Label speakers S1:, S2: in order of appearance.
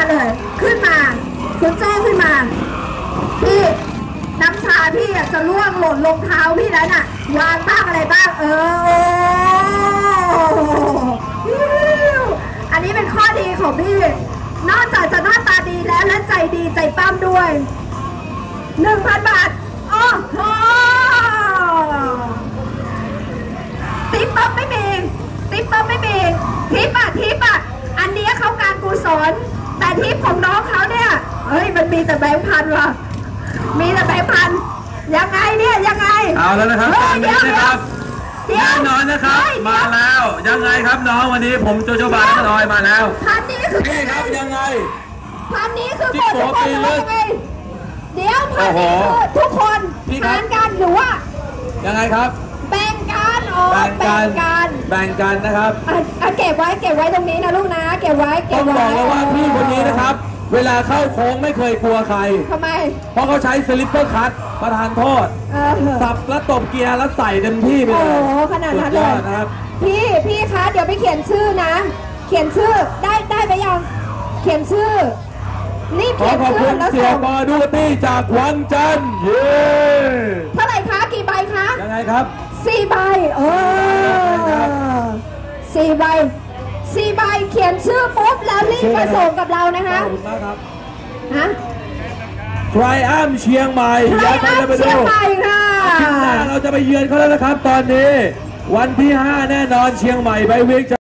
S1: าเลย ขึ้นมา คุณโจ้ขึ้นมา พี่น้ำชาพี่อะจะล่วงหล่นลงเท้าพี่แล้วน่ะวางบ้างอะไรบ้าง เออ อันนี้เป็นข้อดีของพี่ นอกจากจะหน้าตาดีแล้วและใจดีใจปั้มด้วยหนึ่งพันบาท โอ้โหติ๊บปั๊บไม่มี ติ๊บปั๊บไม่มีทิปอะทิปอะอันเนี้ยเขาการกุศล แต่ ทิปของน้องเขาเนี่ย เฮ้ย มันมีแต่แบงค์พันว่ะ มีแต่แบงค์พัน ยังไงเนี่ย ยังไง
S2: เอาแล้วนะครับ
S1: เฮ้
S2: ตอยนนี้นะครับ
S1: เดี๋ยว
S2: แน่นอนนะครับ
S1: เฮ้ยเดี๋
S2: มา
S1: ยว
S2: แล้ว ยังไงครับน้องวันนี้ผมโจโจบาร์ลอยมาแล้ว
S1: พันนี้คือ
S2: นี่ครับยังไง
S1: พันนี้คือ
S2: จิ๊
S1: หม
S2: ก
S1: ด
S2: โก
S1: ทุกคนหรือ
S2: ปีลึ
S1: ว่ากยังไงเดี๋ยวพัน
S2: โอ้โห
S1: นี้คือทุกคน
S2: พี่ครับ
S1: ทานกันหรือว่า
S2: ยังไงครับ
S1: แบ่งกันอ๋อ
S2: แบ่ง
S1: แบ่
S2: กั
S1: ง
S2: น
S1: กัน
S2: แบ่งกันนะครับ
S1: อะอะเก็บไว้เก็บไว้ตรงนี้นะลูกนะเก็บไว้เก็
S2: ต้
S1: บ
S2: องบ
S1: ไว้
S2: อกเลยว่าพี่คนนี้นะครับ เวลาเข้าโค้งไม่เคยกลัวใคร
S1: ทำไม
S2: เพราะเขาใช้สลิปเปอร์คัตประทานโทษ
S1: เออ
S2: สับแล้วตบเกียร์แล้วใส่เต็มที่ไป
S1: โอ้
S2: เลย
S1: โหขนาดนั้น
S2: สุ
S1: เล
S2: ยอยดนะครับ
S1: พี่พี่คะเดี๋ยวไปเขียนชื่อนะ เขียนชื่อได้ได้ไหมยัง เขียนชื่อรีบ
S2: ขอ
S1: เขียน
S2: ขอบ
S1: ชื่
S2: คุ
S1: อ
S2: ณ
S1: แล้ว
S2: เสีย
S1: ส่ง
S2: บอดูตี้จากวันจันทร์เย้
S1: เท่าไหร่คะกี่ใบคะ
S2: ยังไงครับ
S1: สี่ใบเออสี่ใบ สี่ใบเขียนชื่อปุ๊บแล้วรีบมาส่งกับเรานะ
S2: ข
S1: คะ
S2: อบคุณมากครับ
S1: ฮะ
S2: ไทรอัมเชียงใหม่
S1: ใคร
S2: อยาก
S1: อัพ
S2: จะไป
S1: เชี
S2: ดู
S1: ยงใหม่ค่ะ
S2: อาทิตย์หน้าเราจะไปเยือนเขาแล้วนะครับ ตอนนี้ วันที่ 5 แน่นอนเชียงใหม่ไบวิก